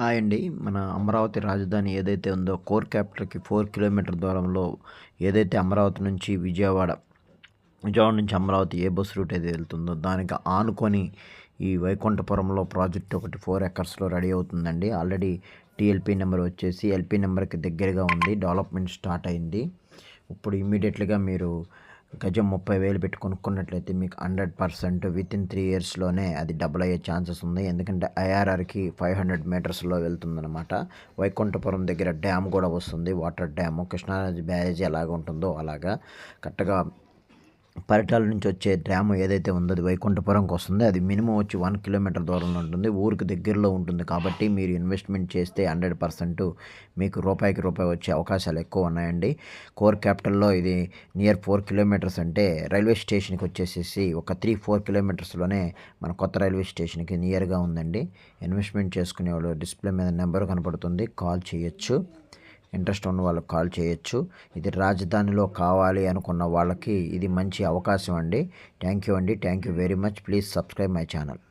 Hi అండి. మన అమరావతి రాజధాని ఏదైతే ఉందో కోర్ క్యాపిటల్కి ఫోర్ కిలోమీటర్ దూరంలో ఏదైతే అమరావతి నుంచి విజయవాడ విజయవాడ నుంచి అమరావతి ఏ బస్ రూట్ అయితే వెళ్తుందో దానికి ఆనుకొని ఈ వైకుంఠపురంలో ప్రాజెక్ట్ ఒకటి ఫోర్ ఎకర్స్లో రెడీ అవుతుందండి. ఆల్రెడీ టీఎల్పీ నెంబర్ వచ్చేసి ఎల్పీ నెంబర్కి దగ్గరగా ఉంది. డెవలప్మెంట్ స్టార్ట్ అయింది. ఇప్పుడు ఇమీడియట్లీగా మీరు గజం ముప్పై వేలు పెట్టి కొనుక్కున్నట్లయితే మీకు hundred percent with in three ఇయర్స్లోనే అది డబుల్ అయ్యే ఛాన్సెస్ ఉంది. ఎందుకంటే ఐఆర్ఆర్కి ఫైవ్ హండ్రెడ్ మీటర్స్లో వెళ్తుందన్నమాట. వైకుంఠపురం దగ్గర డ్యామ్ కూడా వస్తుంది. వాటర్ డ్యామ్ కృష్ణానది బ్యారేజ్ ఎలాగ ఉంటుందో అలాగా కరెక్ట్గా పరిటాల నుంచి వచ్చే డ్యామ్ ఏదైతే ఉందో అది వైకుంఠపురంకి వస్తుంది. అది మినిమం వచ్చి వన్ కిలోమీటర్ దూరంలో ఉంటుంది. ఊరికి దగ్గరలో ఉంటుంది కాబట్టి మీరు ఇన్వెస్ట్మెంట్ చేస్తే హండ్రెడ్ పర్సెంట్ మీకు రూపాయికి రూపాయి వచ్చే అవకాశాలు ఎక్కువ ఉన్నాయండి. కోర్ క్యాపిటల్లో ఇది నియర్ ఫోర్ కిలోమీటర్స్ అంటే రైల్వే స్టేషన్కి వచ్చేసేసి ఒక త్రీ ఫోర్ కిలోమీటర్స్లోనే మన కొత్త రైల్వే స్టేషన్కి నియర్గా ఉందండి. ఇన్వెస్ట్మెంట్ చేసుకునే వాళ్ళు డిస్ప్లే మీద నెంబర్ కనపడుతుంది. కాల్ చేయొచ్చు. ఇంట్రెస్ట్ ఉన్న వాళ్ళకి కాల్ చేయొచ్చు. ఇది రాజధానిలో కావాలి అనుకున్న వాళ్ళకి ఇది మంచి అవకాశం అండి. థ్యాంక్ యూ అండి. Thank you very much. Please subscribe my channel.